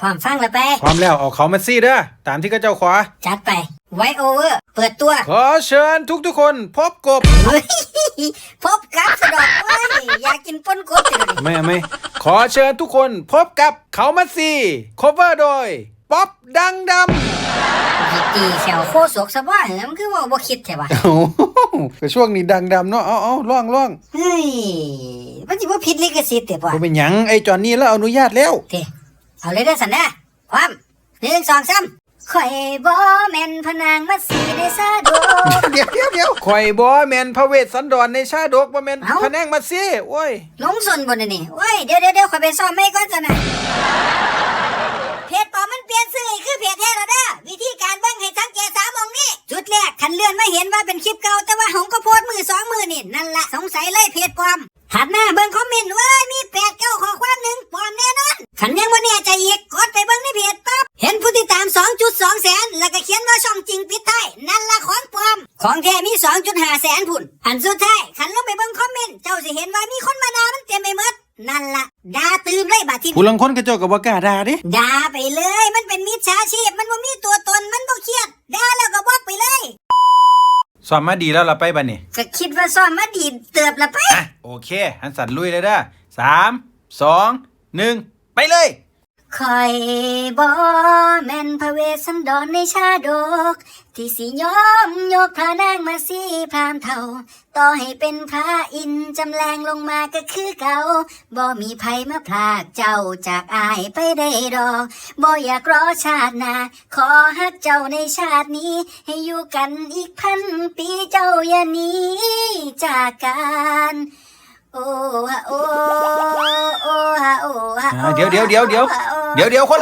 พร้อมฟังแล้วไป พร้อมแล้วเอาเขามาซี่เด้อตามที่กระเจ้าขวาจัดไป ไวโอเวอร์ เปิดตัว ขอเชิญทุกทุกๆคนพบกบ เฮ้ยพบกับสะดอกเว้ยอยากกินป้นกบจังเลยไม่เอาไม่ขอเชิญทุกคนพบกับเขามาซี่ cover โดย ป๊อปดังดำสิตีแถวโคศกสะบ้าเหรอมันคือว่าบ่คิดแท้วะโอ้โหแต่ช่วงนี้ดังดำเนาะเอาเอาล่องล่องเฮ้ยมันสิบ่ผิดลิขสิทธิ์แต่ป่ะบ่เป็นหยังไอ้จอนนี่แล้วอนุญาตแล้วเท เอาเลยเด้อสันนะพร้อมหนึ่งสองสามข่อยบ่แม่นพนางมาสีได้ซะโดเดี๋ยวเดี๋ยวเดี๋ยวข่อยบอแมนพระเวสสันดรในชาดกบ่แมนเอ้าพะแนงมาซี่โอ้ยลงส่วนบนนี่โอ้ยเดี๋ยวเดี๋ยวเดี๋ยวข่อยไปซ่อมไม่ก่อนจ้ะนะเพจปลอมมันเปลี่ยนชื่อให้คือเพจแท้แล้วเด้อวิธีการเบิ่งให้สังเกตสามองนี้ จุดแรกคันเลื่อนมาเห็นว่าเป็นคลิปเก่าแต่ว่าหงก็โพสต์มือสองมือนี่นั่นละสงสัยเลยเพจปลอมหันหน้าเบิ่งคอมเมนต์เว้ยมีแปดเก้าข้อค แสนแล้วก็เขียนว่าช่องจริงปิดท้ายนั่นละของปลอม ของแท้มี2.5แสนพุ่น อันสุดท้ายขันลงไปเบิ่งคอมเมนต์เจ้าสิเห็นว่ามีคนมาด่ามันเต็มไปหมดนั่นละด่าตื่มเลยบาดที่ผู้ลังคนกระเจ้ากับว่ากล้าด่าเด้ด่าไปเลย มันเป็นมิจฉาชีพมันบ่มีตัวตนมันบ่เครียดด่าแล้วก็บล็อกไปเลยสอบมาดีแล้วล่ะไปบัดนี้ก็คิดว่าซ่อมมาดีเติบละไปอะโอเค หันสันลุยเลยเด้อสามสองหนึ่งไปเลย คอยบอแม่นพระเวสสันดรในชาดก ที่สิยอมยกพระนางมาสีพรามเทาต่อให้เป็นพระอินจำแรงลงมาก็คือเก่าบ่มีภัยมาพลากเจ้าจากอายไปได้ดอกบ่อยากรอชาตินาขอฮักเจ้าในชาตินี้ ให้อยู่กันอีกพันปีเจ้าอย่าหนีจากกันโอ้ฮะโอ้โอ้ฮะโอ้ฮะอ่าเดี๋ยวเดี๋ยวเดี๋ยวเดี๋ยว เดี๋ยวคน